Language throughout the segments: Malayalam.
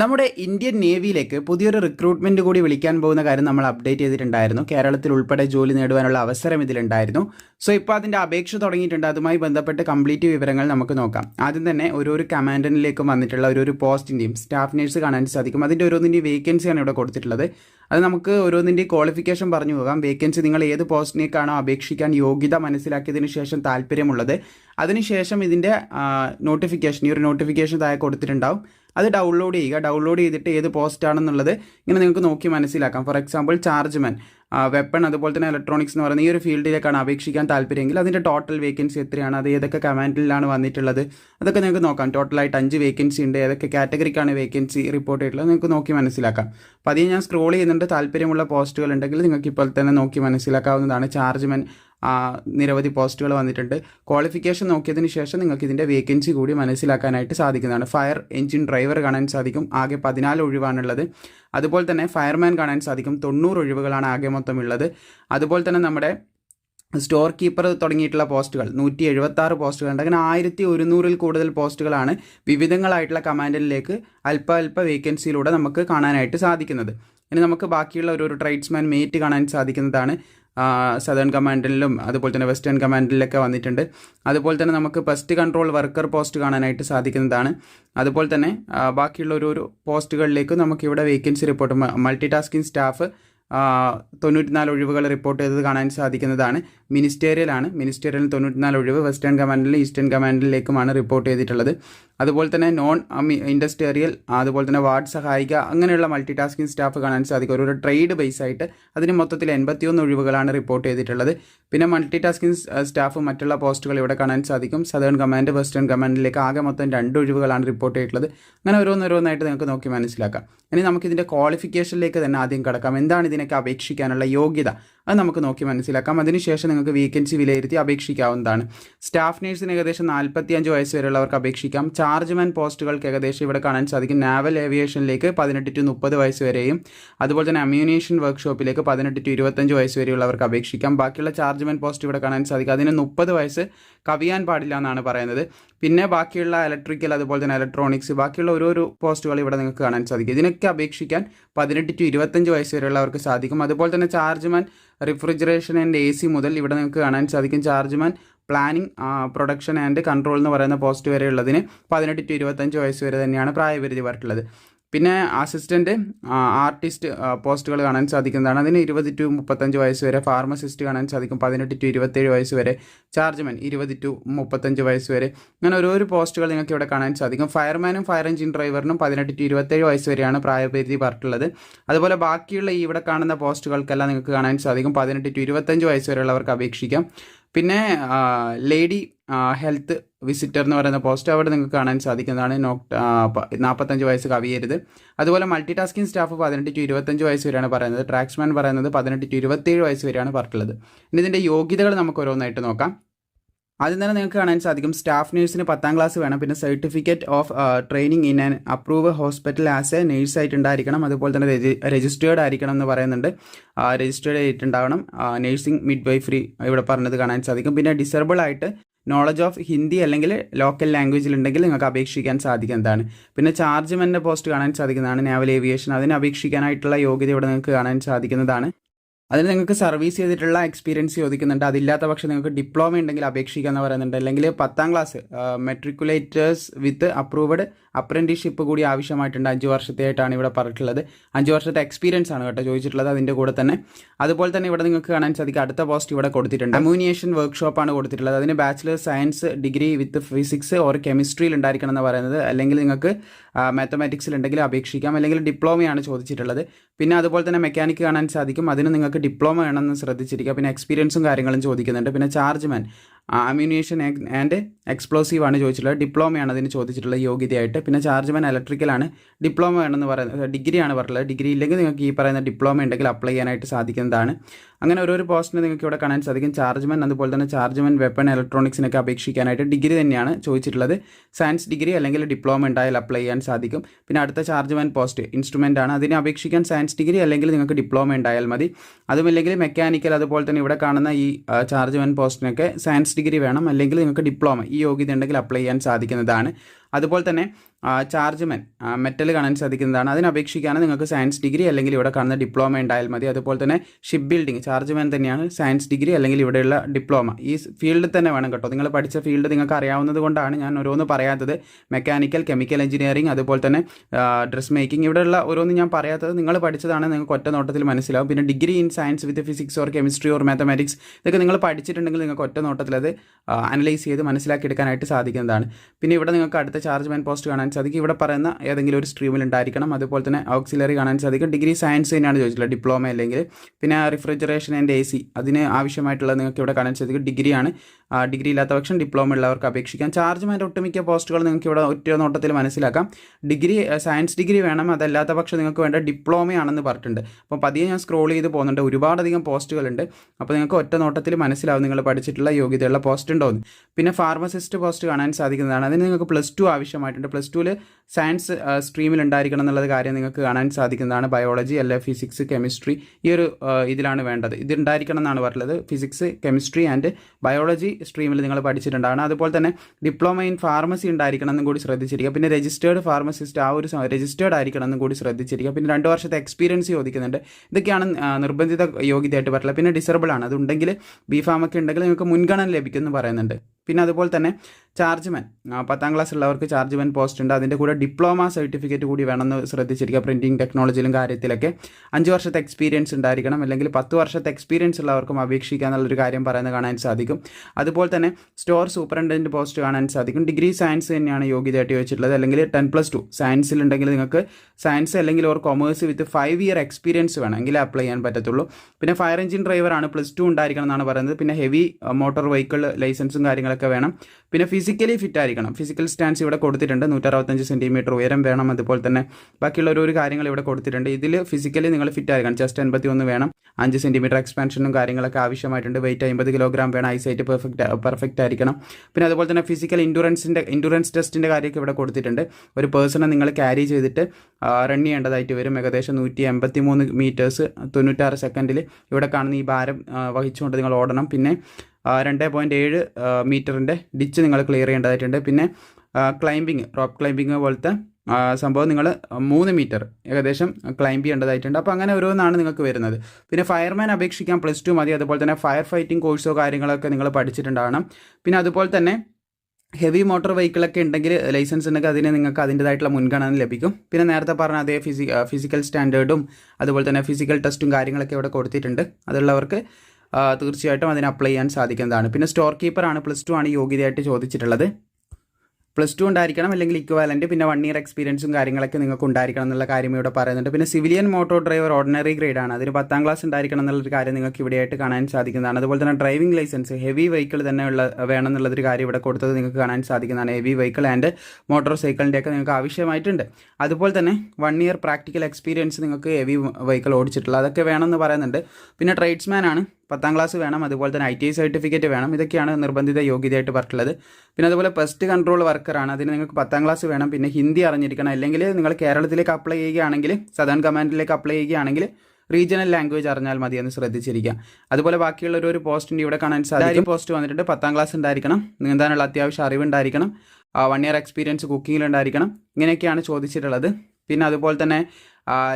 നമ്മുടെ ഇന്ത്യൻ നേവിയിലേക്ക് പുതിയൊരു റിക്രൂട്ട്മെന്റ് കൂടി വിളിക്കാൻ പോകുന്ന കാര്യം നമ്മൾ അപ്ഡേറ്റ് ചെയ്തിട്ടുണ്ടായിരുന്നു. കേരളത്തിൽ ഉൾപ്പെടെ ജോലി നേടുവാനുള്ള അവസരം ഇതിലുണ്ടായിരുന്നു. സോ ഇപ്പോൾ അതിന്റെ അപേക്ഷ തുടങ്ങിയിട്ടുണ്ട്. അതുമായി ബന്ധപ്പെട്ട് കംപ്ലീറ്റ് വിവരങ്ങൾ നമുക്ക് നോക്കാം. ആദ്യം തന്നെ ഓരോരു കമാൻഡന്റിലേക്കും വന്നിട്ടുള്ള ഒരു പോസ്റ്റിന്റെയും സ്റ്റാഫ് നേഴ്സ് കാണാൻ സാധിക്കും. അതിന്റെ ഓരോന്നിന്റെയും വേക്കൻസിയാണ് ഇവിടെ കൊടുത്തിട്ടുള്ളത്. അത് നമുക്ക് ഓരോന്നിന്റെയും ക്വാളിഫിക്കേഷൻ പറഞ്ഞു പോകാം. വേക്കൻസി നിങ്ങൾ ഏത് പോസ്റ്റിനേക്കാണോ അപേക്ഷിക്കാൻ യോഗ്യത മനസ്സിലാക്കിയതിന് ശേഷം താല്പര്യമുള്ളത്. അതിനുശേഷം ഇതിന്റെ നോട്ടിഫിക്കേഷൻ ഈ ഒരു നോട്ടിഫിക്കേഷൻ താഴെ കൊടുത്തിട്ടുണ്ടാവും. അത് ഡൗൺലോഡ് ചെയ്യുക. ഡൗൺലോഡ് ചെയ്തിട്ട് ഏത് പോസ്റ്റ് ആണെന്നുള്ളത് ഇങ്ങനെ നിങ്ങൾക്ക് നോക്കി മനസ്സിലാക്കാം. ഫോർ എക്സാമ്പിൾ ചാർജ്മാൻ വെപ്പൺ അതുപോലെ തന്നെ ഇലക്ട്രോണിക്സ് എന്ന് പറയുന്ന ഈ ഒരു ഫീൽഡിലേക്കാണ് അപേക്ഷിക്കാൻ താല്പര്യമെങ്കിൽ അതിന്റെ ടോട്ടൽ വേക്കൻസി എത്രയാണ്? അത് ഏതൊക്കെ കമാൻഡിലാണ് വന്നിട്ടുള്ളത്? അതൊക്കെ നിങ്ങൾക്ക് നോക്കാം. ടോട്ടലായിട്ട് അഞ്ച് വേക്കൻസി ഉണ്ട്. ഏതൊക്കെ കാറ്റഗറിക്കാണ് വേക്കൻസി റിപ്പോർട്ട് ചെയ്തിട്ടുള്ളത് നിങ്ങൾക്ക് നോക്കി മനസ്സിലാക്കാം. അപ്പോൾ അതിന് ഞാൻ സ്ക്രോൾ ചെയ്യുന്നുണ്ട്. താല്പര്യമുള്ള പോസ്റ്റുകൾ ഉണ്ടെങ്കിൽ നിങ്ങൾക്ക് ഇപ്പോൾ തന്നെ നോക്കി മനസ്സിലാക്കാവുന്നതാണ്. ചാർജ്മാൻ നിരവധി പോസ്റ്റുകൾ വന്നിട്ടുണ്ട്. ക്വാളിഫിക്കേഷൻ നോക്കിയതിന് ശേഷം നിങ്ങൾക്ക് ഇതിന്റെ വേക്കൻസി കൂടി മനസ്സിലാക്കാനായിട്ട് സാധിക്കുന്നതാണ്. ഫയർ എഞ്ചിൻ ഡ്രൈവർ കാണാൻ സാധിക്കും. ആകെ പതിനാല് ഒഴിവാണുള്ളത്. അതുപോലെ തന്നെ ഫയർമാൻ കാണാൻ സാധിക്കും. തൊണ്ണൂറ് ഒഴിവുകളാണ് ആകെ മൊത്തം ഉള്ളത് അതുപോലെ തന്നെ നമ്മുടെ സ്റ്റോർ കീപ്പർ തുടങ്ങിയിട്ടുള്ള പോസ്റ്റുകൾ നൂറ്റി എഴുപത്തി ആറ് പോസ്റ്റുകളുണ്ട് അങ്ങനെ ആയിരത്തി ഒരുന്നൂറിൽ കൂടുതൽ പോസ്റ്റുകളാണ് വിവിധങ്ങളായിട്ടുള്ള കമാൻഡിലേക്ക് അല്പ അല്പ വേക്കൻസിയിലൂടെ നമുക്ക് കാണാനായിട്ട് സാധിക്കുന്നത്. ഇനി നമുക്ക് ബാക്കിയുള്ള ഒരു ട്രേഡ്സ്മാൻ മേറ്റ് കാണാൻ സാധിക്കുന്നതാണ്. സദേൺ കമാൻഡിലും അതുപോലെ തന്നെ വെസ്റ്റേൺ കമാൻഡിലൊക്കെ വന്നിട്ടുണ്ട്. അതുപോലെ തന്നെ നമുക്ക് പെസ്റ്റ് കൺട്രോൾ വർക്കർ പോസ്റ്റ് കാണാനായിട്ട് സാധിക്കുന്നതാണ്. അതുപോലെ തന്നെ ബാക്കിയുള്ള ഒരു ഒരു നമുക്ക് ഇവിടെ vacancy report multi tasking staff തൊണ്ണൂറ്റിനാല് ഒഴിവുകൾ റിപ്പോർട്ട് ചെയ്തത് കാണാൻ സാധിക്കുന്നതാണ്. മിനിസ്റ്റേറിയലാണ്. മിനിസ്റ്റേറിയൽ തൊണ്ണൂറ്റിനാല് ഒഴിവ് വെസ്റ്റേൺ കമാൻഡിലും ഈസ്റ്റേൺ കമാൻഡിലേക്കുമാണ് റിപ്പോർട്ട് ചെയ്തിട്ടുള്ളത്. അതുപോലെ തന്നെ നോൺ ഇൻഡസ്ട്രിയൽ അതുപോലെ തന്നെ വാർഡ് സഹായിക അങ്ങനെയുള്ള മൾട്ടി ടാസ്കിങ് സ്റ്റാഫ് കാണാൻ സാധിക്കും. ഒരു ട്രേഡ് ബേസ് ആയിട്ട് അതിന് മൊത്തത്തിൽ എൺപത്തിയൊന്ന് ഒഴിവുകളാണ് റിപ്പോർട്ട് ചെയ്തിട്ടുള്ളത്. പിന്നെ മൾട്ടി ടാസ്കിങ് സ്റ്റാഫ് മറ്റുള്ള പോസ്റ്റുകൾ ഇവിടെ കാണാൻ സാധിക്കും. സദേൺ കമാൻഡ് വെസ്റ്റേൺ കമാൻഡിലേക്ക് ആകെ മൊത്തം രണ്ട് ഒഴിവുകളാണ് റിപ്പോർട്ട് ചെയ്തിട്ടുള്ളത്. അങ്ങനെ ഓരോന്നോരോന്നായിട്ട് നിങ്ങൾക്ക് നോക്കി മനസ്സിലാക്കാം. ഇനി നമുക്കിതിന്റെ ക്വാളിഫിക്കേഷനിലേക്ക് തന്നെ ആദ്യം കടക്കാം. എന്താണ് ഇതിനൊക്കെ അപേക്ഷിക്കാനുള്ള യോഗ്യത അത് നമുക്ക് നോക്കി മനസ്സിലാക്കാം. അതിനുശേഷം നിങ്ങൾക്ക് വേക്കൻസി വിലയിരുത്തി അപേക്ഷിക്കാവുന്നതാണ്. സ്റ്റാഫ് നേഴ്സിന് ഏകദേശം നാൽപ്പത്തി അഞ്ച് വയസ്സ് വരെയുള്ളവർക്ക് അപേക്ഷിക്കാം. ചാർജ്മാൻ പോസ്റ്റുകൾക്ക് ഏകദേശം ഇവിടെ കാണാൻ സാധിക്കും. നാവൽ ഏവിയേഷനിലേക്ക് പതിനെട്ട് ടു മുപ്പത് വയസ്സ് വരെയും അതുപോലെ തന്നെ അമ്യൂണേഷൻ വർക്ക്ഷോപ്പിലേക്ക് പതിനെട്ട് ടു ഇരുപത്തഞ്ച് വയസ്സ് വരെയുള്ളവർക്ക് അപേക്ഷിക്കാം. ബാക്കിയുള്ള ചാർജ്മാൻ പോസ്റ്റ് ഇവിടെ കാണാൻ സാധിക്കും. അതിന് മുപ്പത് വയസ്സ് കവിയാൻ പാടില്ല എന്നാണ് പറയുന്നത്. പിന്നെ ബാക്കിയുള്ള ഇലക്ട്രിക്കൽ അതുപോലെ തന്നെ ഇലക്ട്രോണിക്സ് ബാക്കിയുള്ള ഓരോരോ പോസ്റ്റുകൾ ഇവിടെ നിങ്ങൾക്ക് കാണാൻ സാധിക്കും. ഇതിനൊക്കെ അപേക്ഷിക്കാൻ പതിനെട്ട് ടു ഇരുപത്തഞ്ച് വയസ്സ് വരെയുള്ളവർക്ക് സാധിക്കും. അതുപോലെ തന്നെ chargeman refrigeration and A C മുതൽ ഇവിടെ നിങ്ങൾക്ക് കാണാൻ സാധിക്കും. Chargeman planning production and control എന്ന് പറയുന്ന പോസ്റ്റ് വരെ ഉള്ളതിന് പതിനെട്ട് ടു ഇരുപത്തഞ്ച് വയസ്സ് വരെ തന്നെയാണ് പ്രായപരിധി പറഞ്ഞിട്ടുള്ളത് പിന്നെ അസിസ്റ്റന്റ് ആർട്ടിസ്റ്റ് പോസ്റ്റുകൾ കാണാൻ സാധിക്കുന്നതാണ്. അതിന് ഇരുപത് ടു മുപ്പത്തഞ്ച് വയസ്സ് വരെ ഫാർമസിസ്റ്റ് കാണാൻ സാധിക്കും. പതിനെട്ട് ടു ഇരുപത്തേഴ് വയസ്സ് വരെ ചാർജ്മാൻ ഇരുപത് ടു മുപ്പത്തഞ്ച് വയസ്സ് വരെ. അങ്ങനെ ഓരോരോ പോസ്റ്റുകൾ നിങ്ങൾക്ക് ഇവിടെ കാണാൻ സാധിക്കും. ഫയർമാനും ഫയർ എഞ്ചിൻ ഡ്രൈവറിനും പതിനെട്ട് ടു ഇരുപത്തേഴ് വയസ്സ് വരെയാണ് പ്രായപരിധി പറഞ്ഞിട്ടുള്ളത്. അതുപോലെ ബാക്കിയുള്ള ഈ ഇവിടെ കാണുന്ന പോസ്റ്റുകൾക്കെല്ലാം നിങ്ങൾക്ക് കാണാൻ സാധിക്കും. പതിനെട്ട് ടു ഇരുപത്തഞ്ച് വയസ്സ് വരെയുള്ളവർക്ക് അപേക്ഷിക്കാം. പിന്നെ ലേഡി ഹെൽത്ത് വിസിറ്റർ എന്ന് പറയുന്ന പോസ്റ്റ് അവിടെ നിങ്ങൾക്ക് കാണാൻ സാധിക്കുന്നതാണ്. നാൽപ്പത്തഞ്ച് വയസ്സ് കവിയരുത്. അതുപോലെ മൾട്ടി ടാസ്കിങ് സ്റ്റാഫ് പതിനെട്ട് ടു ഇരുപത്തഞ്ച് വയസ്സ് വരെയാണ് പറയുന്നത്. ട്രാക്സ്മാൻ പറയുന്നത് പതിനെട്ട് ടു ഇരുപത്തേഴ് വയസ്സ് വരെയാണ് പറഞ്ഞിട്ടുള്ളത്. ഇനി ഇതിന്റെ യോഗ്യതകൾ നമുക്ക് ഓരോന്നായിട്ട് നോക്കാം. ആദ്യം തന്നെ നിങ്ങൾക്ക് കാണാൻ സാധിക്കും. സ്റ്റാഫ് നേഴ്സിന് പത്താം ക്ലാസ് വേണം. പിന്നെ certificate of training in an approve hospital as A nurse ആയിട്ട് ഉണ്ടായിരിക്കണം. അതുപോലെ തന്നെ രജിസ്റ്റേർഡ് ആയിരിക്കണം എന്ന് പറയുന്നുണ്ട്. രജിസ്റ്റേർഡ് ആയിട്ടുണ്ടാവണം. നേഴ്സിംഗ് മിഡ് വൈഫ്രി ഇവിടെ പറഞ്ഞത് കാണാൻ സാധിക്കും. പിന്നെ ഡിസേബിൾ ആയിട്ട് നോളജ് ഓഫ് ഹിന്ദി അല്ലെങ്കിൽ ലോക്കൽ ലാംഗ്വേജിൽ ഉണ്ടെങ്കിൽ നിങ്ങൾക്ക് അപേക്ഷിക്കാൻ സാധിക്കുന്നതാണ്. പിന്നെ ചാർജ്മെന്റെ പോസ്റ്റ് കാണാൻ സാധിക്കുന്നതാണ്. നാവൽ ഏവിയേഷൻ അതിന് അപേക്ഷിക്കാനായിട്ടുള്ള യോഗ്യത ഇവിടെ നിങ്ങൾക്ക് കാണാൻ സാധിക്കുന്നതാണ്. അതിന് നിങ്ങൾക്ക് സർവീസ് ചെയ്തിട്ടുള്ള എക്സ്പീരിയൻസ് ചോദിക്കുന്നുണ്ട്. അതില്ലാത്ത പക്ഷേ നിങ്ങൾക്ക് ഡിപ്ലോമ ഉണ്ടെങ്കിൽ അപേക്ഷിക്കാമെന്ന് പറയുന്നുണ്ട്. അല്ലെങ്കിൽ പത്താം class matriculates with approved apprenticeship കൂടി ആവശ്യമായിട്ടുണ്ട്. അഞ്ച് വർഷത്തെയായിട്ടാണ് ഇവിടെ പറഞ്ഞിട്ടുള്ളത്. അഞ്ച് വർഷത്തെ എക്സ്പീരിയൻസ് ആണ് കേട്ടോ ചോദിച്ചിട്ടുള്ളത് അതിന്റെ കൂടെ തന്നെ. അതുപോലെ തന്നെ ഇവിടെ നിങ്ങൾക്ക് കാണാൻ സാധിക്കും. അടുത്ത പോസ്റ്റ് ഇവിടെ കൊടുത്തിട്ടുണ്ട്. അമൂനിയേഷൻ ആണ് കൊടുത്തിട്ടുള്ളത്. അതിന് bachelor science degree with physics or കെമിസ്ട്രിയിൽ ഉണ്ടായിരിക്കണം എന്ന് പറയുന്നത്. അല്ലെങ്കിൽ നിങ്ങൾക്ക് മാത്തമാറ്റിക്സിൽ ഉണ്ടെങ്കിൽ അപേക്ഷിക്കാം. അല്ലെങ്കിൽ ഡിപ്ലോമയാണ് ചോദിച്ചിട്ടുള്ളത്. പിന്നെ അതുപോലെ തന്നെ മെക്കാനിക്ക് കാണാൻ സാധിക്കും. അതിന് നിങ്ങൾക്ക് ഡിപ്ലോമ വേണമെന്ന് ശ്രദ്ധിച്ചിരിക്കുക. പിന്നെ എക്സ്പീരിയൻസും കാര്യങ്ങളും ചോദിക്കുന്നുണ്ട്. പിന്നെ ചാർജ്മാൻ അമ്യൂണിയേഷൻ ആൻഡ് എക്സ്പ്ലോസീവ് ആണ് ചോദിച്ചിട്ടുള്ളത്. ഡിപ്ലോമയാണ് അതിന് ചോദിച്ചിട്ടുള്ള യോഗ്യതയായിട്ട്. പിന്നെ ചാർജ്മാൻ ഇലക്ട്രിക്കലാണ് ഡിപ്ലോമ വേണമെന്ന് പറയുന്നത് ഡിഗ്രിയാണ് പറഞ്ഞിട്ടുള്ളത്. ഡിഗ്രി ഇല്ലെങ്കിൽ നിങ്ങൾക്ക് ഈ പറയുന്ന ഡിപ്ലോമ ഉണ്ടെങ്കിൽ അപ്ലൈ ചെയ്യാനായിട്ട് സാധിക്കുന്നതാണ്. അങ്ങനെ ഓരോരോ പോസ്റ്റിന് നിങ്ങൾക്ക് ഇവിടെ കാണാൻ സാധിക്കും. ചാർജ്മാൻ അതുപോലെ തന്നെ ചാർജ്മാൻ വെപ്പൺ ഇലക്ട്രോണിക്സിനൊക്കെ അപേക്ഷിക്കാനായിട്ട് ഡിഗ്രി തന്നെയാണ് ചോദിച്ചിട്ടുള്ളത്. സയൻസ് ഡിഗ്രി അല്ലെങ്കിൽ ഡിപ്ലോമ ഉണ്ടായാൽ അപ്ലൈ ചെയ്യാൻ സാധിക്കും. പിന്നെ അടുത്ത ചാർജ്മാൻ പോസ്റ്റ് ഇൻസ്ട്രുമെന്റ് ആണ്. അതിനെ അപേക്ഷിക്കാൻ സയൻസ് ഡിഗ്രി അല്ലെങ്കിൽ നിങ്ങൾക്ക് ഡിപ്ലോമ ഉണ്ടായാൽ മതി. അതുമില്ലെങ്കിൽ മെക്കാനിക്കൽ അതുപോലെ തന്നെ ഇവിടെ കാണുന്ന ഈ ചാർജ്മാൻ പോസ്റ്റിനൊക്കെ സയൻസ് ഡിഗ്രി വേണം അല്ലെങ്കിൽ നിങ്ങൾക്ക് ഡിപ്ലോമ ഈ യോഗ്യത ഉണ്ടെങ്കിൽ അപ്ലൈ ചെയ്യാൻ സാധിക്കുന്നതാണ്. അതുപോലെ തന്നെ ചാർജ്മെൻ മെറ്റൽ കാണാൻ സാധിക്കുന്നതാണ്. അതിനപേക്ഷിക്കാണ് നിങ്ങൾക്ക് സയൻസ് ഡിഗ്രി അല്ലെങ്കിൽ ഇവിടെ കാണുന്ന ഡിപ്ലോമ ഉണ്ടായാൽ മതി. അതുപോലെ തന്നെ ഷിപ്പ് ബിൽഡിംഗ് ചാർജ്മെൻ തന്നെയാണ് സയൻസ് ഡിഗ്രി അല്ലെങ്കിൽ ഇവിടെയുള്ള ഡിപ്ലോമ ഈ ഫീൽഡിൽ തന്നെ വേണം കേട്ടോ. നിങ്ങൾ പഠിച്ച ഫീൽഡ് നിങ്ങൾക്ക് അറിയാവുന്നത് കൊണ്ടാണ് ഞാൻ ഓരോന്ന് പറയാത്തത്. മെക്കാനിക്കൽ കെമിക്കൽ എഞ്ചിനീയറിംഗ് അതുപോലെ തന്നെ ഡ്രസ് മേക്കിംഗ് ഇവിടെയുള്ള ഓരോന്ന് ഞാൻ പറയാത്തത് നിങ്ങൾ പഠിച്ചതാണ് നിങ്ങൾക്ക് ഒറ്റ നോട്ടത്തിൽ മനസ്സിലാവും. പിന്നെ degree in science with physics or chemistry or mathematics ഇതൊക്കെ നിങ്ങൾ പഠിച്ചിട്ടുണ്ടെങ്കിൽ നിങ്ങൾക്ക് ഒറ്റ നോട്ടത്തിൽ അത് അനലൈസ് ചെയ്ത് മനസ്സിലാക്കി എടുക്കാനായിട്ട് സാധിക്കുന്നതാണ്. പിന്നെ ഇവിടെ നിങ്ങൾക്ക് അടുത്ത ചാർജ്മെൻ പോസ്റ്റ് കാണാൻ സാധിക്കും. ഇവിടെ പറയുന്ന ഏതെങ്കിലും ഒരു സ്ട്രീമിൽ ഉണ്ടായിരിക്കണം. അതുപോലെ തന്നെ ഓക്സിലറി കാണാൻ സാധിക്കും. ഡിഗ്രി സയൻസ് തന്നെയാണ് ചോദിച്ചിട്ടുള്ളത്. ഡിപ്ലോമ അല്ലെങ്കിൽ പിന്നെ റിഫ്രിജറേഷൻ ആൻഡ് എ സി അതിന് ആവശ്യമായിട്ടുള്ള നിങ്ങൾക്ക് ഇവിടെ കാണാൻ സാധിക്കും. ഡിഗ്രിയാണ് ഡിഗ്രി ഇല്ലാത്ത പക്ഷം ഡിപ്ലോമ ഉള്ളവർക്ക് അപേക്ഷിക്കാം. ചാർജ് മാന്റെ ഒട്ടുമിക്ക പോസ്റ്റുകൾ നിങ്ങൾക്ക് ഇവിടെ ഒറ്റ നോട്ടത്തിൽ മനസ്സിലാക്കാം. ഡിഗ്രി സയൻസ് ഡിഗ്രി വേണം. അതല്ലാത്ത പക്ഷം നിങ്ങൾക്ക് വേണ്ട ഡിപ്ലോമയാണെന്ന് പറഞ്ഞിട്ടുണ്ട്. അപ്പോൾ പതിയെ ഞാൻ സ്ക്രോൾ ചെയ്ത് പോകുന്നുണ്ട്. ഒരുപാടധികം പോസ്റ്റുകളുണ്ട് അപ്പോൾ നിങ്ങൾക്ക് ഒറ്റ നോട്ടത്തിൽ മനസ്സിലാവും നിങ്ങൾ പഠിച്ചിട്ടുള്ള യോഗ്യതയുള്ള പോസ്റ്റ് ഉണ്ടോ എന്ന് പിന്നെ ഫാർമസിസ്റ്റ് പോസ്റ്റ് കാണാൻ സാധിക്കുന്നതാണ്. അതിന് നിങ്ങൾക്ക് പ്ലസ് ടു ആവശ്യമായിട്ടുണ്ട്. പ്ലസ് ടുവിൽ സയൻസ് സ്ട്രീമിൽ ഉണ്ടായിരിക്കണം എന്നുള്ളത് കാര്യം നിങ്ങൾക്ക് കാണാൻ സാധിക്കുന്നതാണ്. ബയോളജി അല്ല ഫിസിക്സ് കെമിസ്ട്രി ഈ ഒരു ഇതിലാണ് വേണ്ടത്. ഇത് ഉണ്ടായിരിക്കണം എന്നാണ് പറഞ്ഞത്. ഫിസിക്സ് കെമിസ്ട്രി ആൻഡ് ബയോളജി സ്ട്രീമിൽ നിങ്ങൾ പഠിച്ചിട്ടുണ്ടാവണം അതുപോലെ തന്നെ ഡിപ്ലോമ ഇൻ ഫാർമസി ഉണ്ടായിരിക്കണം എന്നും കൂടി ശ്രദ്ധിച്ചിരിക്കുക. പിന്നെ രജിസ്റ്റേർഡ് ഫാർമസിസ്റ്റ് ആ ഒരു രജിസ്റ്റേർഡ് ആയിരിക്കണം എന്നും കൂടി ശ്രദ്ധിച്ചിരിക്കുക. പിന്നെ രണ്ട് വർഷത്തെ എക്സ്പീരിയൻസ് ചോദിക്കുന്നുണ്ട്. ഇതൊക്കെയാണ് നിർബന്ധിത യോഗ്യതയായിട്ട് പറയുന്നത് പിന്നെ ഡിസർബിൾ ആണ്. അതുണ്ടെങ്കിൽ ബി ഫാമൊക്കെ ഉണ്ടെങ്കിൽ നിങ്ങൾക്ക് മുൻഗണന ലഭിക്കുമെന്ന് പറയുന്നുണ്ട്. പിന്നെ അതുപോലെ തന്നെ ചാർജ്മെൻ പത്താം ക്ലാസ് ഉള്ളവർക്ക് ചാർജ്മെൻ പോസ്റ്റ് ഉണ്ട്. അതിന്റെ കൂടെ ഡിപ്ലോമ സർട്ടിഫിക്കറ്റ് കൂടി വേണമെന്ന് ശ്രദ്ധിച്ചിരിക്കുക പ്രിന്റിംഗ് ടെക്നോളജിയിലും കാര്യത്തിലൊക്കെ. അഞ്ച് വർഷത്തെ എക്സ്പീരിയൻസ് ഉണ്ടായിരിക്കണം. അല്ലെങ്കിൽ പത്ത് വർഷത്തെ എക്സ്പീരിയൻസ് ഉള്ളവർക്കും അപേക്ഷിക്കുക എന്നുള്ളൊരു കാര്യം പറയുന്നത് കാണാൻ സാധിക്കും. അതുപോലെ തന്നെ സ്റ്റോർ സൂപ്രണ്ടന്റ് പോസ്റ്റ് കാണാൻ സാധിക്കും. ഡിഗ്രി സയൻസ് തന്നെയാണ് യോഗ്യതയായിട്ട് വെച്ചിട്ടുള്ളത് അല്ലെങ്കിൽ ടെൻ പ്ലസ് ടു സയൻസിലുണ്ടെങ്കിൽ നിങ്ങൾക്ക് സയൻസ് അല്ലെങ്കിൽ or commerce with five year experience വേണമെങ്കിൽ അപ്ലൈ ചെയ്യാൻ പറ്റത്തുള്ളൂ. പിന്നെ ഫയർ എഞ്ചിൻ ഡ്രൈവറാണ് പ്ലസ് ടു ഉണ്ടായിരിക്കണം എന്നാണ് പറയുന്നത്. പിന്നെ ഹെവി മോട്ടോർ വെഹിക്കിൾ ലൈസൻസും കാര്യങ്ങളൊക്കെ വേണം. പിന്നെ ഫിസിക്കലി ഫിറ്റ് ആയിരിക്കണം. ഫിസിക്കൽ സ്റ്റാൻസ് ഇവിടെ കൊടുത്തിട്ടുണ്ട്. നൂറ്ററുപത്തഞ്ച് സെന്റിമീറ്റർ ഉയരം വേണം അതുപോലെ തന്നെ. ബാക്കിയുള്ള ഒരു കാര്യങ്ങൾ ഇവിടെ കൊടുത്തിട്ടുണ്ട്. ഇതിൽ ഫിസിക്കലി നിങ്ങൾ ഫിറ്റ് ആയിരിക്കണം. ജസ്റ്റ് എൺപത്തി ഒന്ന് വേണം. അഞ്ച് സെന്റിമീറ്റർ എക്സ്പാൻഷനും കാര്യങ്ങളൊക്കെ ആവശ്യമായിട്ടുണ്ട്. വെയിറ്റ് അമ്പത് കിലോഗ്രാം വേണം. ഐസൈറ്റ് പെർഫെക്റ്റ് പെർഫെക്റ്റ് ആയിരിക്കണം. പിന്നെ അതുപോലെ തന്നെ ഫിസിക്കൽ ഇൻഡുറൻസിന്റെ ഇൻഡുറൻസ് ടെസ്റ്റിന്റെ കാര്യമൊക്കെ ഇവിടെ കൊടുത്തിട്ടുണ്ട്. ഒരു പേഴ്സണെ നിങ്ങൾ ക്യാരി ചെയ്തിട്ട് റൺ ചെയ്യേണ്ടതായിട്ട് വരും. ഏകദേശം നൂറ്റി എൺപത്തി മൂന്ന് മീറ്റേഴ്സ് തൊണ്ണൂറ്റാറ് സെക്കൻഡിൽ ഇവിടെ കാണുന്ന ഈ ഭാരം വഹിച്ചുകൊണ്ട് നിങ്ങൾ ഓടണം. പിന്നെ രണ്ട് പോയിന്റ് ഏഴ് മീറ്ററിന്റെ ഡിച്ച് നിങ്ങൾ ക്ലിയർ ചെയ്യേണ്ടതായിട്ടുണ്ട്. പിന്നെ ക്ലൈമ്പിങ് റോപ്പ് ക്ലൈമ്പിങ് പോലത്തെ സംഭവം നിങ്ങൾ മൂന്ന് മീറ്റർ ഏകദേശം ക്ലൈംബ് ചെയ്യേണ്ടതായിട്ടുണ്ട്. അപ്പോൾ അങ്ങനെ ഓരോന്നാണ് നിങ്ങൾക്ക് വരുന്നത്. പിന്നെ ഫയർമാൻ അപേക്ഷിക്കാൻ പ്ലസ് ടു മതി. അതുപോലെ തന്നെ ഫയർ ഫൈറ്റിംഗ് കോഴ്സോ കാര്യങ്ങളൊക്കെ നിങ്ങൾ പഠിച്ചിട്ടുണ്ടാവണം പിന്നെ അതുപോലെ തന്നെ ഹെവി മോട്ടോർ വെഹിക്കിളൊക്കെ ഉണ്ടെങ്കിൽ ലൈസൻസ് ഉണ്ടെങ്കിൽ അതിന് നിങ്ങൾക്ക് അതിന്റെതായിട്ടുള്ള മുൻഗണന ലഭിക്കും. പിന്നെ നേരത്തെ പറഞ്ഞ അതേ ഫിസി ഫിസിക്കൽ സ്റ്റാൻഡേർഡും അതുപോലെ തന്നെ ഫിസിക്കൽ ടെസ്റ്റും കാര്യങ്ങളൊക്കെ ഇവിടെ കൊടുത്തിട്ടുണ്ട്. അതുള്ളവർക്ക് തീർച്ചയായിട്ടും അതിന് അപ്ലൈ ചെയ്യാൻ സാധിക്കുന്നതാണ്. പിന്നെ സ്റ്റോർ കീപ്പറാണ് പ്ലസ് ടു ആണ് യോഗ്യതയായിട്ട് ചോദിച്ചിട്ടുള്ളത്. പ്ലസ് ടു ഉണ്ടായിരിക്കണം അല്ലെങ്കിൽ ഇക്വാലന്റ് പിന്നെ വൺ ഇയർ എക്സ്പീരിയൻസും കാര്യങ്ങളൊക്കെ നിങ്ങൾക്ക് ഉണ്ടായിരിക്കണം എന്നുള്ള കാര്യം ഇവിടെ പറയുന്നുണ്ട്. പിന്നെ civilian motor driver ordinary grade ആണ്. അതിന് പത്താം ക്ലാസ് ഉണ്ടായിരിക്കണം എന്നുള്ളൊരു കാര്യം നിങ്ങൾക്ക് ഇവിടെയായിട്ട് കാണാൻ സാധിക്കുന്നതാണ്. അതുപോലെ തന്നെ ഡ്രൈവിംഗ് ലൈസൻസ് ഹെവി വെഹിക്കിൾ തന്നെ ഉള്ള വേണം എന്നുള്ളൊരു കാര്യം ഇവിടെ കൊടുത്തത് നിങ്ങൾക്ക് കാണാൻ സാധിക്കുന്നതാണ്. ഹെവി വെഹിക്കിൾ ആൻഡ് മോട്ടോർ സൈക്കിളിന്റെയൊക്കെ നിങ്ങൾക്ക് ആവശ്യമായിട്ടുണ്ട്. അതുപോലെ തന്നെ വൺ ഇയർ പ്രാക്ടിക്കൽ എക്സ്പീരിയൻസ് നിങ്ങൾക്ക് ഹെവി വെഹിക്കിൾ ഓടിച്ചിട്ടുള്ള അതൊക്കെ വേണമെന്ന് പറയുന്നുണ്ട്. പിന്നെ ട്രേഡ്സ്മാൻ ആണ്. പത്താം ക്ലാസ് വേണം അതുപോലെ തന്നെ ഐ ടി ഐ സർട്ടിഫിക്കറ്റ് വേണം. ഇതൊക്കെയാണ് നിർബന്ധിത യോഗ്യതയായിട്ട് പറഞ്ഞിട്ടുള്ളത് പിന്നെ അതുപോലെ പെസ്റ്റ് കൺട്രോൾ വർക്കറാണ് അതിന് നിങ്ങൾക്ക് പത്താം ക്ലാസ് വേണം. പിന്നെ ഹിന്ദി അറിഞ്ഞിരിക്കണം. അല്ലെങ്കിൽ നിങ്ങൾ കേരളത്തിലേക്ക് അപ്ലൈ ചെയ്യുകയാണെങ്കിൽ സദേൺ കമാൻഡിലേക്ക് അപ്ലൈ ചെയ്യുകയാണെങ്കിൽ റീജിയണൽ ലാംഗ്വേജ് അറിഞ്ഞാൽ മതി എന്ന് ശ്രദ്ധിച്ചിരിക്കാം അതുപോലെ ബാക്കിയുള്ള ഒരു പോസ്റ്റിന്റെ ഇവിടെ കാണാൻ സാധിക്കും. പോസ്റ്റ് വന്നിട്ടുണ്ട്. പത്താം ക്ലാസ് ഉണ്ടായിരിക്കണം. നീന്താനുള്ള അത്യാവശ്യം അറിവുണ്ടായിരിക്കണം വൺ ഇയർ എക്സ്പീരിയൻസ് കുക്കിങ്ങിൽ ഉണ്ടായിരിക്കണം. ഇങ്ങനെയൊക്കെയാണ് ചോദിച്ചിട്ടുള്ളത്. പിന്നെ അതുപോലെ തന്നെ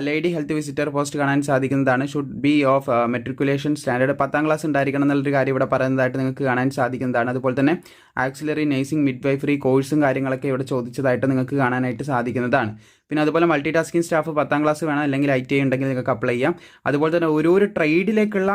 ലേഡി ഹെൽത്ത് വിസിറ്റർ പോസ്റ്റ് കാണാൻ സാധിക്കുന്നതാണ്. Should be of matriculation standard പത്താം ക്ലാസ് ഉണ്ടായിരിക്കണം എന്നുള്ളൊരു കാര്യം ഇവിടെ പറയുന്നതായിട്ട് നിങ്ങൾക്ക് കാണാൻ സാധിക്കുന്നതാണ്. അതുപോലെ തന്നെ ആക്സിലറി നേഴ്സിംഗ് മിഡ് വൈഫറി കോഴ്സും കാര്യങ്ങളൊക്കെ ഇവിടെ ചോദിച്ചതായിട്ട് നിങ്ങൾക്ക് കാണാനായിട്ട് സാധിക്കുന്നതാണ്. പിന്നെ അതുപോലെ മൾട്ടി ടാസ്കിംഗ് സ്റ്റാഫ് പത്താം ക്ലാസ് വേണം അല്ലെങ്കിൽ ഐ ടി ഐ ഉണ്ടെങ്കിൽ നിങ്ങൾക്ക് അപ്ലൈ ചെയ്യാം. അതുപോലെ തന്നെ ഓരോരോ ട്രേഡിലേക്കുള്ള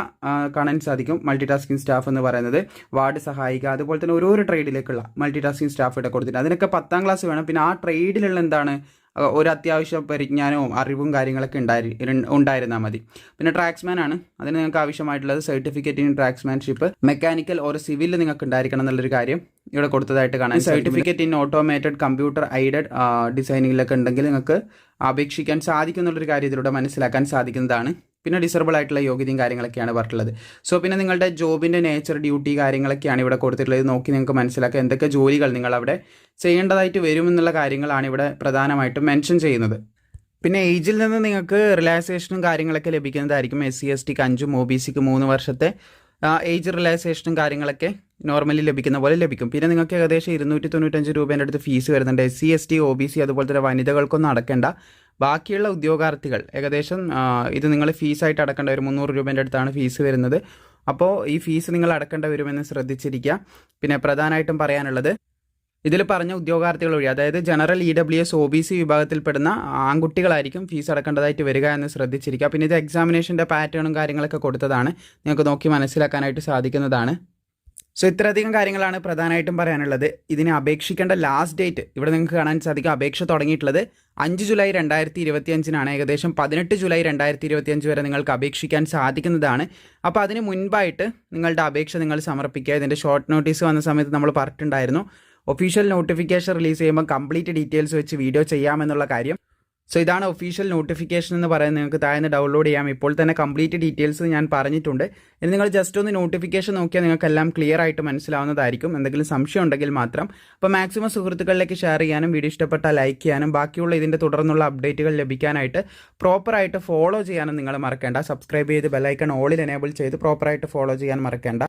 കാണാൻ സാധിക്കും മൾട്ടി ടാസ്കിംഗ് സ്റ്റാഫ് എന്ന് പറയുന്നത്. വാർഡ് സഹായിക്കുക അതുപോലെ തന്നെ ഓരോരോ ട്രേഡിലേക്കുള്ള മൾട്ടി ടാസ്കിംഗ് സ്റ്റാഫ് ഇവിടെ കൊടുത്തിട്ടുണ്ട്. അതിനൊക്കെ പത്താം ക്ലാസ് വേണം. പിന്നെ ആ ട്രേഡിലുള്ള എന്താണ് ഒരു അത്യാവശ്യം പരിജ്ഞാനവും അറിവും കാര്യങ്ങളൊക്കെ ഉണ്ടായി ഉണ്ടായിരുന്നാൽ മതി. പിന്നെ ട്രാക്സ്മാൻ ആണ്. അതിന് നിങ്ങൾക്ക് ആവശ്യമായിട്ടുള്ളത് certificate in draughtsmanship mechanical or civil നിങ്ങൾക്ക് ഉണ്ടായിരിക്കണം എന്നുള്ളൊരു കാര്യം ഇവിടെ കൊടുത്തതായിട്ട് കാണാം certificate in automated computer aided ഡിസൈനിങ്ങിലൊക്കെ ഉണ്ടെങ്കിൽ നിങ്ങൾക്ക് അപേക്ഷിക്കാൻ സാധിക്കും എന്നുള്ളൊരു കാര്യം ഇതിലൂടെ മനസ്സിലാക്കാൻ സാധിക്കുന്നതാണ്. പിന്നെ ഡിസർബിൾ ആയിട്ടുള്ള യോഗ്യതയും കാര്യങ്ങളൊക്കെയാണ് പറഞ്ഞിട്ടുള്ളത്. സോ പിന്നെ നിങ്ങളുടെ ജോബിന്റെ നേച്ചർ ഡ്യൂട്ടി കാര്യങ്ങളൊക്കെയാണ് ഇവിടെ കൊടുത്തിട്ടുള്ളത്. നോക്കി നിങ്ങൾക്ക് മനസ്സിലാക്കുക എന്തൊക്കെ ജോലികൾ നിങ്ങൾ അവിടെ ചെയ്യേണ്ടതായിട്ട് വരുമെന്നുള്ള കാര്യങ്ങളാണ് ഇവിടെ പ്രധാനമായിട്ടും മെൻഷൻ ചെയ്യുന്നത്. പിന്നെ ഏജിൽ നിന്ന് നിങ്ങൾക്ക് റിലാക്സേഷനും കാര്യങ്ങളൊക്കെ ലഭിക്കുന്നതായിരിക്കും. എസ് സി എസ് ടിക്ക് അഞ്ചും ഒ ബി സിക്ക് മൂന്ന് വർഷത്തെ ഏജ് റിലാക്സേഷനും കാര്യങ്ങളൊക്കെ നോർമലി ലഭിക്കുന്ന പോലെ ലഭിക്കും. പിന്നെ നിങ്ങൾക്ക് ഏകദേശം ഇരുന്നൂറ്റി തൊണ്ണൂറ്റഞ്ച് രൂപേന്റെ അടുത്ത് ഫീസ് വരുന്നുണ്ട്. S C S T O B C അതുപോലെ തന്നെ വനിതകൾക്കൊന്നും അടക്കേണ്ട. ബാക്കിയുള്ള ഉദ്യോഗാർത്ഥികൾ ഏകദേശം ഇത് നിങ്ങൾ ഫീസായിട്ട് അടക്കേണ്ട ഒരു മുന്നൂറ് രൂപേന്റെ അടുത്താണ് ഫീസ് വരുന്നത്. അപ്പോൾ ഈ ഫീസ് നിങ്ങൾ അടക്കേണ്ട വരുമെന്ന് ശ്രദ്ധിച്ചിരിക്കുക. പിന്നെ പ്രധാനമായിട്ടും പറയാനുള്ളത് ഇതിൽ പറഞ്ഞ ഉദ്യോഗാർത്ഥികൾ വഴി അതായത് general E W S O B C വിഭാഗത്തിൽപ്പെടുന്ന ആൺകുട്ടികളായിരിക്കും ഫീസ് അടക്കേണ്ടതായിട്ട് വരിക എന്ന് ശ്രദ്ധിച്ചിരിക്കുക. പിന്നെ ഇത് എക്സാമിനേഷന്റെ പാറ്റേണും കാര്യങ്ങളൊക്കെ കൊടുത്തതാണ്. നിങ്ങൾക്ക് നോക്കി മനസ്സിലാക്കാനായിട്ട് സാധിക്കുന്നതാണ്. സോ ഇത്രയധികം കാര്യങ്ങളാണ് പ്രധാനമായിട്ടും പറയാനുള്ളത്. ഇതിനെ അപേക്ഷിക്കേണ്ട ലാസ്റ്റ് ഡേറ്റ് ഇവിടെ നിങ്ങൾക്ക് കാണാൻ സാധിക്കും അപേക്ഷ തുടങ്ങിയിട്ടുള്ളത് അഞ്ച് ജൂലൈ രണ്ടായിരത്തി ഇരുപത്തി അഞ്ചിനാണ് ഏകദേശം പതിനെട്ട് ജൂലൈ രണ്ടായിരത്തി ഇരുപത്തി അഞ്ച് വരെ നിങ്ങൾക്ക് അപേക്ഷിക്കാൻ സാധിക്കുന്നതാണ്. അപ്പോൾ അതിന് മുൻപായിട്ട് നിങ്ങളുടെ അപേക്ഷ നിങ്ങൾ സമർപ്പിക്കുക. ഇതിന്റെ ഷോർട്ട് നോട്ടീസ് വന്ന സമയത്ത് നമ്മൾ പറഞ്ഞിട്ടുണ്ടായിരുന്നു. ഒഫീഷ്യൽ നോട്ടിഫിക്കേഷൻ റിലീസ് ചെയ്യുമ്പോൾ കംപ്ലീറ്റ് ഡീറ്റെയിൽസ് വെച്ച് വീഡിയോ ചെയ്യാമെന്നുള്ള കാര്യം. സോ ഇതാണ് ഒഫീഷ്യൽ നോട്ടിഫിക്കേഷൻ എന്ന് പറയുന്നത്. നിങ്ങൾക്ക് താഴ്ന്ന് ഡൗൺലോഡ് ചെയ്യാം. ഇപ്പോൾ തന്നെ കംപ്ലീറ്റ് ഡീറ്റെയിൽസ് ഞാൻ പറഞ്ഞിട്ടുണ്ട്. ഇനി നിങ്ങൾ ജസ്റ്റ് ഒന്ന് നോട്ടിഫിക്കേഷൻ നോക്കിയാൽ നിങ്ങൾക്ക് എല്ലാം ക്ലിയർ ആയിട്ട് മനസ്സിലാവുന്നതായിരിക്കും. എന്തെങ്കിലും സംശയം ഉണ്ടെങ്കിൽ മാത്രം. അപ്പോൾ മാക്സിമം സുഹൃത്തുക്കളിലേക്ക് ഷെയർ ചെയ്യാനും വീഡിയോ ഇഷ്ടപ്പെട്ട ലൈക്ക് ചെയ്യാനും ബാക്കിയുള്ള ഇതിന്റെ തുടർന്നുള്ള അപ്ഡേറ്റുകൾ ലഭിക്കാനായിട്ട് പ്രോപ്പറായിട്ട് ഫോളോ ചെയ്യാനും നിങ്ങൾ മറക്കേണ്ട. സബ്സ്ക്രൈബ് ചെയ്ത് ബെല്ലൈക്കൺ ഓളിൽ എനേബിൾ ചെയ്ത് പ്രോപ്പറായിട്ട് ഫോളോ ചെയ്യാൻ മറക്കേണ്ട.